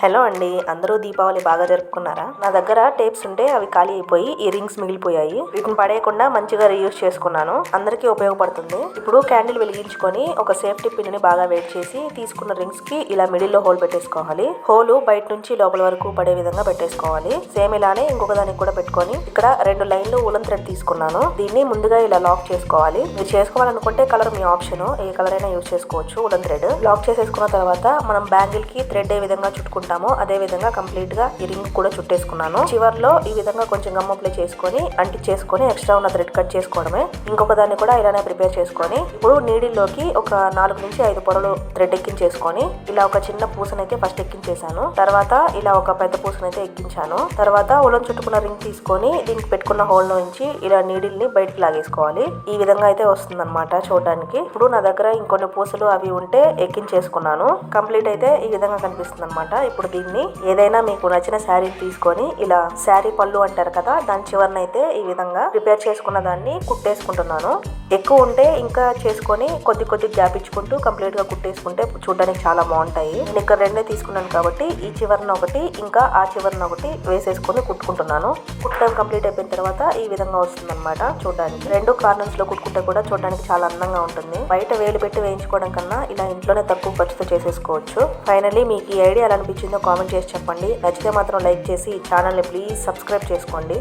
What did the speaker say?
Hello అండి అందరూ దీపావళి బాగా జరుపుకున్నారా? నా దగ్గర టేప్స్ ఉంటే అవి ఖాళీ అయిపోయి ఈ రింగ్స్ మిగిలిపోయాయి. వీటిని పడేయకుండా మంచిగా రీయూస్ చేసుకున్నాను. అందరికీ ఉపయోగపడుతుంది. ఇప్పుడు క్యాండిల్ వెలిగించుకొని ఒక సేఫ్టీ పిన్ని బాగా వెయిట్ చేసి తీసుకున్న రింగ్స్కి ఇలా మిడిల్లో హోల్ పెట్టేసుకోవాలి. హోల్ బయట నుంచి లోపల వరకు పడే విధంగా పెట్టేసుకోవాలి. సేమ్ ఇలానే ఇంకొక దానికి కూడా పెట్టుకొని ఇక్కడ రెండు లైన్లు ఉలన్ థ్రెడ్ తీసుకున్నాను. దీన్ని ముందుగా ఇలా లాక్ చేసుకోవాలి. మీరు చేసుకోవాలనుకుంటే కలర్ మీ ఆప్షన్ ఏ కలర్ అయినా యూజ్ చేసుకోవచ్చు ఉలన్ థ్రెడ్. లాక్ చేసేసుకున్న తర్వాత మనం బ్యాంగిల్కి థ్రెడ్ ఏ విధంగా చుట్టుకుంటామో అదే విధంగా కంప్లీట్గా ఈ రింగ్ కూడా చుట్టేసుకున్నాను. చివర్లో ఈ విధంగా కొంచెం గమ్ అప్లై చేసుకొని అంటించేసుకొని ఎక్స్ట్రా ఉన్న థ్రెడ్ కట్ చేసుకోవడమే. ఇంకొక దాన్ని కూడా ఇలానే ప్రిపేర్ చేసుకొని ఇప్పుడు నీడిల్లోకి ఒక నాలుగు నుంచి ఐదు పొరలు థ్రెడ్ ఎక్కించేసుకొని ఇలా ఒక చిన్న పూసనైతే ఫస్ట్ ఎక్కించేసాను తర్వాత ఇలా ఒక పెద్ద పూసనైతే ఎక్కించాను. తర్వాత ఉలం చుట్టుకున్న రింగ్ తీసుకొని దీనికి పెట్టుకున్న హోల్ నుంచి ఇలా నీడిల్ని బయటకు లాగేసుకోవాలి. ఈ విధంగా అయితే వస్తుందన్నమాట చూడడానికి. ఇప్పుడు నా దగ్గర ఇంకొన్ని పూసలు అవి ఉంటే ఎక్కించేసుకున్నాను. కంప్లీట్ అయితే ఈ విధంగా కనిపిస్తుంది అనమాట ఇప్పుడు దీన్ని ఏదైనా మీకు నచ్చిన శారీ తీసుకొని ఇలా శారీ పళ్ళు అంటారు కదా దాని చివరినైతే ఈ విధంగా ప్రిపేర్ చేసుకున్న దాన్ని కుట్టేసుకుంటున్నాను. ఎక్కువ ఉంటే ఇంకా చేసుకొని కొద్ది కొద్ది గ్యాప్ ఇచ్చుకుంటూ కంప్లీట్గా కుట్టేసుకుంటే చూడడానికి చాలా బాగుంటాయి. నేను ఇక్కడ రెండే తీసుకున్నాను కాబట్టి ఈ చివరన ఒకటి ఇంకా ఆ చివరన ఒకటి వేసేసుకొని కుట్టుకుంటున్నాను. కుట్టడం కంప్లీట్ అయిపోయిన తర్వాత ఈ విధంగా వస్తుంది అనమాట చూడడానికి. రెండు కార్నర్స్లో కుట్టుకుంటే కూడా చూడడానికి చాలా అందంగా ఉంటుంది. బయట వేలు పెట్టి వేయించుకోవడం కన్నా ఇలా ఇంట్లోనే తక్కువ ఖర్చుతో చేసేసుకోవచ్చు. ఫైనల్లీ మీకు ఈ ఐడియా ఎలా అనిపించిందో కామెంట్ చేసి చెప్పండి. నచ్చితే మాత్రం లైక్ చేసి ఈ ఛానల్ని ప్లీజ్ సబ్స్క్రైబ్ చేసుకోండి.